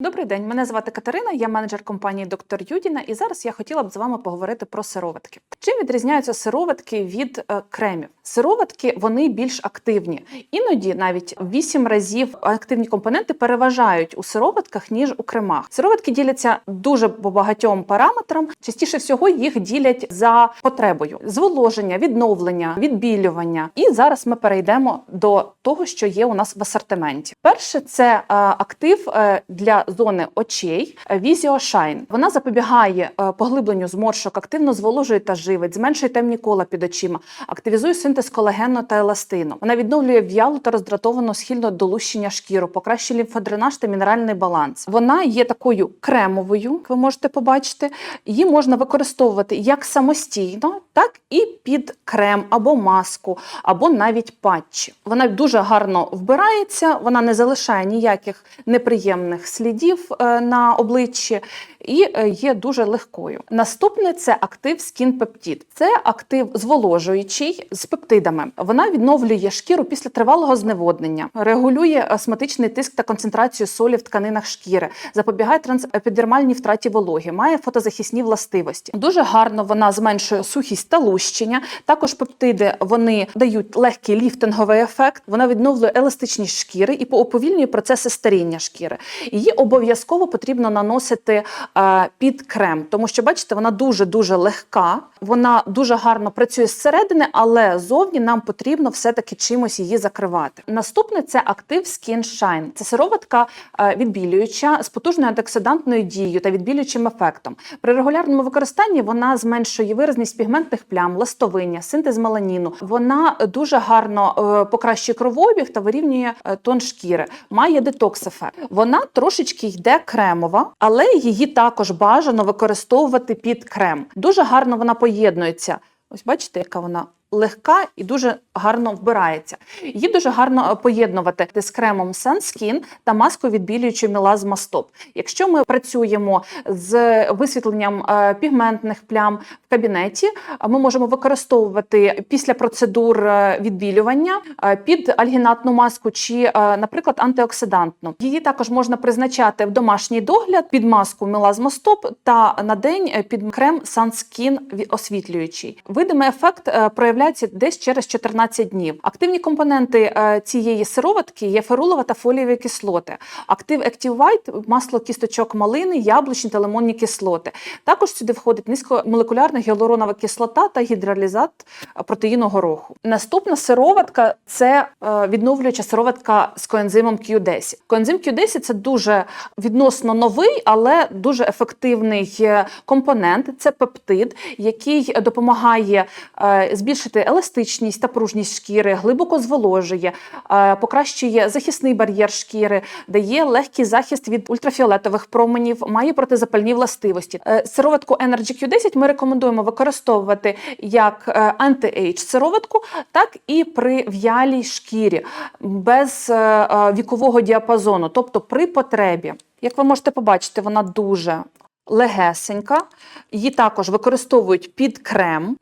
Добрий день, мене звати Катерина, я менеджер компанії Доктор Юдіна, і зараз я хотіла б з вами поговорити про сироватки. Чим відрізняються сироватки від е, кремів? Сироватки вони більш активні. Іноді навіть в 8 разів активні компоненти переважають у сироватках, ніж у кремах. Сироватки діляться дуже по багатьом параметрам. Частіше всього їх ділять за потребою: зволоження, відновлення, відбілювання. І зараз ми перейдемо до того, що є у нас в асортименті. Перше це е, актив е, для зони очей е, Visio Shine. Вона запобігає е, поглибленню зморшок, активно зволожує та живить, зменшує темні кола під очима, активізує синтез колагену та еластину. Вона відновлює в'ялу та роздратовану схильно до лущення шкіру, покращує лімфодренаж та мінеральний баланс. Вона є такою кремовою, як ви можете побачити. Її можна використовувати як самостійно, так і під крем або маску, або навіть патчі. Вона дуже гарно вбирається, вона не залишає ніяких неприємних слідів е, на обличчі і е, є дуже легкою. Наступне це актив Skin Peptide. Це актив зволожуючий з пептидами. Вона відновлює шкіру після тривалого зневоднення, регулює астматичний тиск та концентрацію солі в тканинах шкіри, запобігає трансепідермальній втраті вологи, має фотозахисні властивості. Дуже гарно вона зменшує сухість та лущення. Також пептиди вони дають легкий ліфтинговий ефект. Вона відновлює еластичність шкіри і уповільнює процеси старіння шкіри. Її обов'язково потрібно наносити е, під крем, тому що бачите, вона дуже дуже легка. Вона дуже гарно працює зсередини, але зовні нам потрібно все-таки чимось її закривати. Наступне це актив Skin Shine. Це сироватка е, відбілююча з потужною антиоксидантною дією та відбілюючим ефектом. При регулярному використанні вона зменшує виразність пігментних плям, ластовиння, синтез меланіну. Вона дуже гарно е, покращує кровообіг та вирівнює е, тон шкіри. Має детокс ефект. Вона трошечки йде кремова, але її також бажано використовувати під крем. Дуже гарно вона поєднується. Ось бачите, яка вона легка і дуже гарно вбирається. Її дуже гарно е, поєднувати з кремом SunSkin та маскою відбілюючою мілазма Стоп. Якщо ми працюємо з висвітленням е, пігментних плям в кабінеті, е, ми можемо використовувати після процедур відбілювання під альгінатну маску чи, наприклад, антиоксидантну. Її також можна призначати в домашній догляд під маску мілазма Стоп та на день під крем SunSkin ві- освітлюючий. Видимий ефект е, проявляється десь через 14 днів. Активні компоненти е, цієї сироватки є ферулова та фолієві кислоти. Актив Active White – масло кісточок малини, яблучні та лимонні кислоти. Також сюди входить низькомолекулярна гіалуронова кислота та гідролізат е, протеїну гороху. Наступна сироватка це е, відновлююча сироватка з коензимом Q10. Коензим Q10 це дуже відносно новий, але дуже ефективний компонент. Це пептид, який допомагає е, збільшити еластичність та пружність шкіри, глибоко зволожує, е, покращує захисний бар'єр шкіри, дає легкий захист від ультрафіолетових променів, має протизапальні властивості. Е, Сироватку Energy Q10 ми рекомендуємо використовувати як е, анти-ейдж сироватку, так і при в'ялій шкірі без вікового діапазону, тобто при потребі. Як ви можете побачити, вона дуже легесенька. Її також використовують під крем.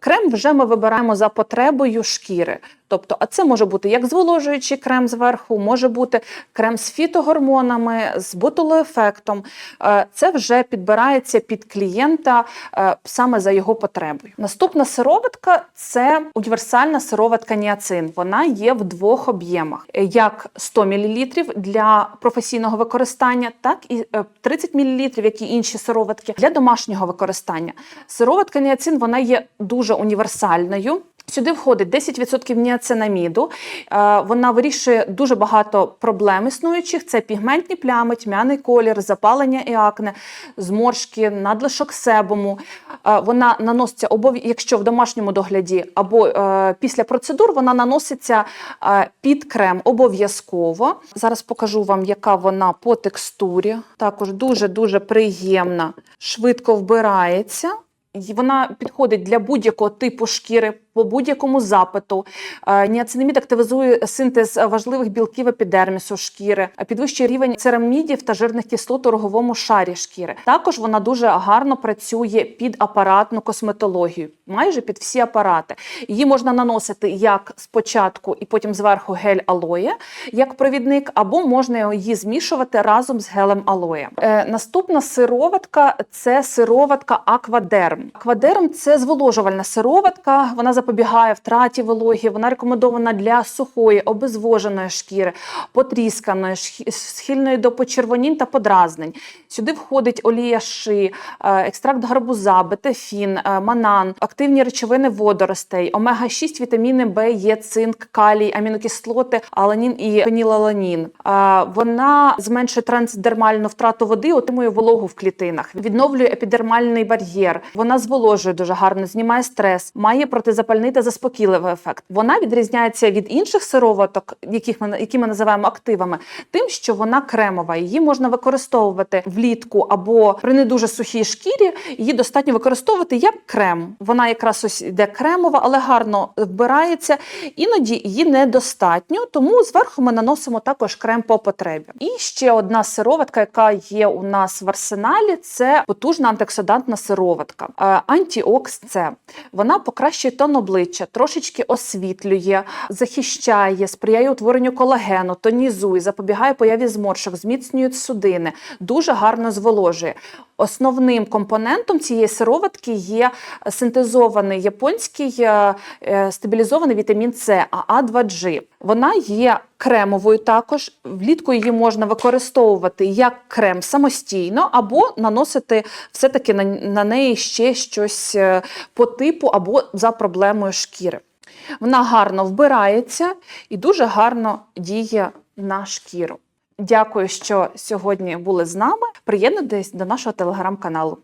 Крем вже ми вибираємо за потребою шкіри. Тобто, а це може бути як зволожуючий крем зверху, може бути крем з фітогормонами, з ботулоефектом. Е, Це вже підбирається під клієнта е, саме за його потребою. Наступна сироватка це універсальна сироватка ніацин. Вона є в двох об'ємах: Е, як 100 мл для професійного використання, так і е, 30 мл, як і інші сироватки для домашнього використання. Сироватка ніацин вона є дуже універсальною. Сюди входить 10% ніацинаміду. Е, Вона вирішує дуже багато проблем існуючих: це пігментні плями, тьмяний колір, запалення і акне, зморшки, надлишок себуму. Е, Вона наноситься якщо в домашньому догляді або е, після процедур, вона наноситься під крем обов'язково. Зараз покажу вам, яка вона по текстурі. Також дуже дуже приємна, швидко вбирається. Вона підходить для будь-якого типу шкіри по будь-якому запиту. Е, Ніацинамід активізує синтез важливих білків епідермісу шкіри, підвищує рівень церамідів та жирних кислот у роговому шарі шкіри. Також вона дуже гарно працює під апаратну косметологію, майже під всі апарати. Її можна наносити як спочатку і потім зверху гель алоє, як провідник, або можна її змішувати разом з гелем алоє. Е, наступна сироватка це сироватка Аквадерм. Аквадерм це зволожувальна сироватка. Вона запобігає втраті вологі. Вона рекомендована для сухої, обезвоженої шкіри, потрісканої, схильної до почервонінь та подразнень. Сюди входить олія ши, е, екстракт гарбуза, бетефін, е, манан, активні речовини водоростей, омега-6, вітаміни Б, Е, цинк, калій, амінокислоти, аланін і фенілаланін. Е, Вона зменшує трансдермальну втрату води, отримує вологу в клітинах, відновлює епідермальний бар'єр. Вона зволожує дуже гарно, знімає стрес, має протизапальний та заспокійливий ефект. Вона відрізняється від інших сироваток, яких ми які ми називаємо активами, тим, що вона кремова. Її можна використовувати влітку або при не дуже сухій шкірі. Її достатньо використовувати як крем. Вона якраз ось йде кремова, але гарно вбирається. Іноді її недостатньо, тому зверху ми наносимо також крем по потребі. І ще одна сироватка, яка є у нас в арсеналі, це потужна антиоксидантна сироватка. Е, Антіокс це вона покращує тон обличчя, трошечки освітлює, захищає, сприяє утворенню колагену, тонізує, запобігає появі зморшок, зміцнює судини, дуже гарно зволожує. Основним компонентом цієї сироватки є синтезований японський е, е, стабілізований вітамін С АА2G. Вона є кремовою також. Влітку її можна використовувати як крем самостійно, або наносити все-таки на, на неї ще щось е, по типу або за проблемою шкіри. Вона гарно вбирається і дуже гарно діє на шкіру. Дякую, що сьогодні були з нами. Приєднуйтесь до нашого телеграм-каналу.